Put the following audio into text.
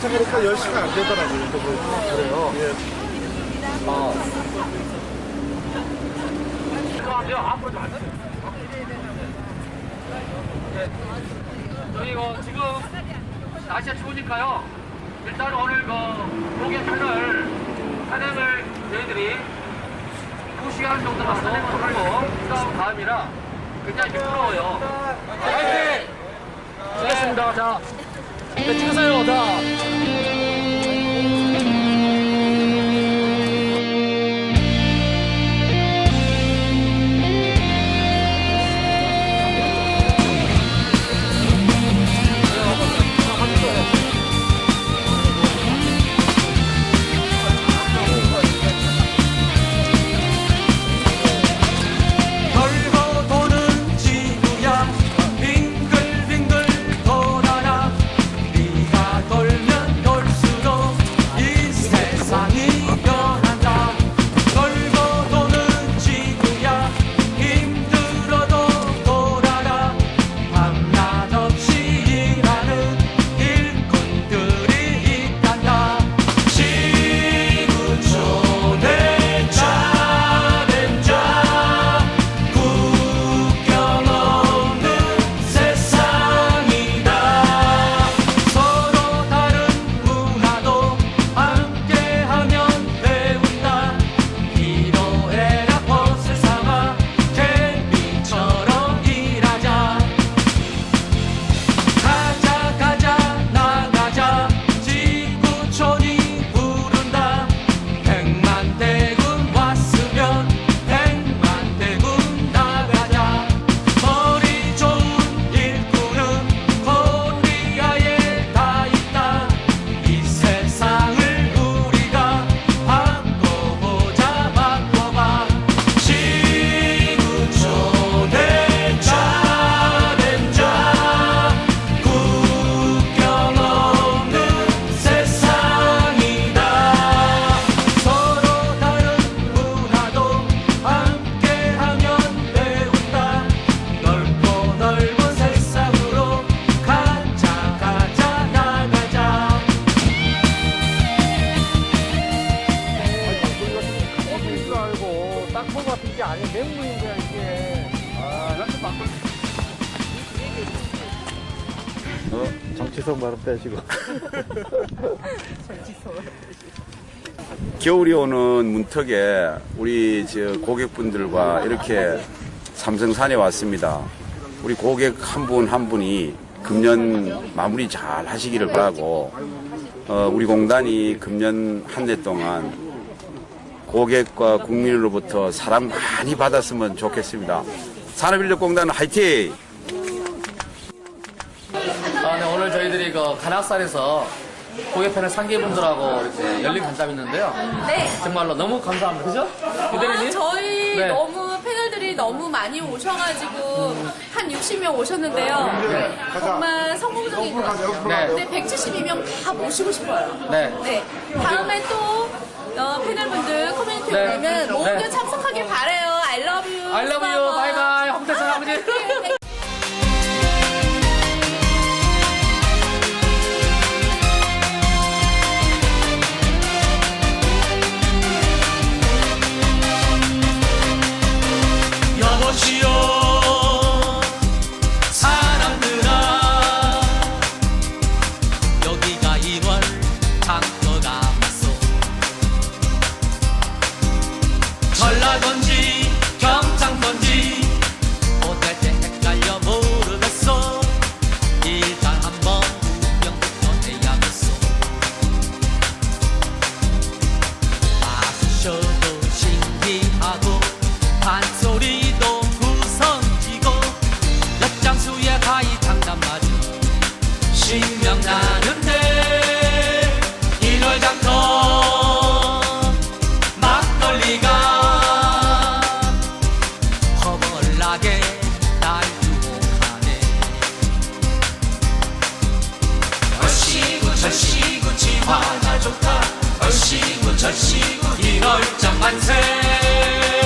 그러니까 10시가 안 되더라고요. 그래요. 예. 저희 이거 지금 날씨가 추우니까요. 일단 오늘 그 목욕 편을 산행을 저희들이 2시간 정도만 산행을 하고 그 다음 다음이라 굉장히 미끄러워요. 화이팅! 자, 네, 찍으세요. 자. 어, 정치성 발음 빼시고. 겨울이 오는 문턱에 우리 저 고객분들과 이렇게 삼성산에 왔습니다. 우리 고객 한분한 분이 금년 마무리 잘 하시기를 바라고 어, 우리 공단이 금년 한 해 동안 고객과 국민으로부터 사랑 많이 받았으면 좋겠습니다. 산업인력공단 화이팅! 아, 네, 오늘 저희들이 그 간악산에서 고객편의 상계분들하고 이렇게 열린 간담이 있는데요. 네. 정말로 너무 감사합니다. 그죠? 아, 저희 네. 너무 패널들이 너무 많이 오셔가지고 한 60명 오셨는데요. 정말 성공적인 것 같아요. 네. 근데 172명 다 모시고 싶어요. 네. 다음에 또 어, 패널분들 커뮤니티 네. 오면 모두 네. 참석하길 바래요. I love you. I love you. 바이바이. 홍대선 아버지. 여보 경상도인지. 어떨 때 헷갈려 모르겠어. 일단 한번 구경부터 해야겠어. 마셔도 신기하고 판소리도 구성지고 엿장수에 가위 장단 맞은 신명나 좋다. 얼씨구 절씨구 이럴 적 만세.